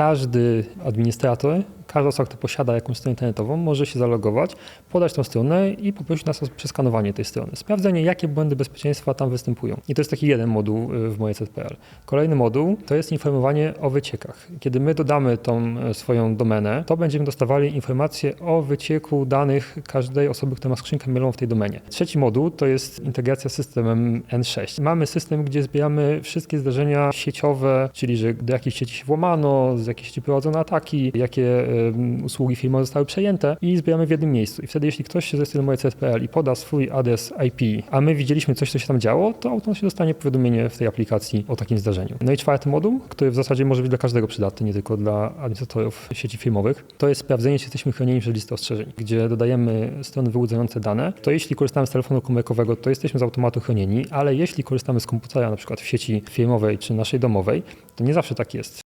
każdy administrator, każda osoba, która posiada jakąś stronę internetową, może się zalogować, podać tą stronę i poprosić nas o przeskanowanie tej strony. Sprawdzenie, jakie błędy bezpieczeństwa tam występują. I to jest taki jeden moduł y, w mojej ZPL. Kolejny moduł to jest informowanie o wyciekach. Kiedy my dodamy tą e, swoją domenę, to będziemy dostawali informacje o wycieku danych każdej osoby, która ma skrzynkę mailową w tej domenie. Trzeci moduł to jest integracja z systemem N6. Mamy system, gdzie zbieramy wszystkie zdarzenia sieciowe, czyli że do jakiej sieci się włamano, z jakiej sieci prowadzono ataki, jakie em, usługi firmowe zostały przejęte i zbieramy w jednym miejscu. I wtedy, jeśli ktoś się moje CSPL i poda swój adres IP, a my widzieliśmy coś, co się tam działo, to automatycznie dostanie powiadomienie w tej aplikacji o takim zdarzeniu. No i czwarty moduł, który w zasadzie może być dla każdego przydatny, nie tylko dla administratorów sieci firmowych, to jest sprawdzenie, czy jesteśmy chronieni przez listę ostrzeżeń, gdzie dodajemy strony wyłudzające dane. To jeśli korzystamy z telefonu komórkowego, to jesteśmy z automatu chronieni, ale jeśli korzystamy z komputera, na przykład w sieci firmowej czy naszej domowej, to nie zawsze tak jest.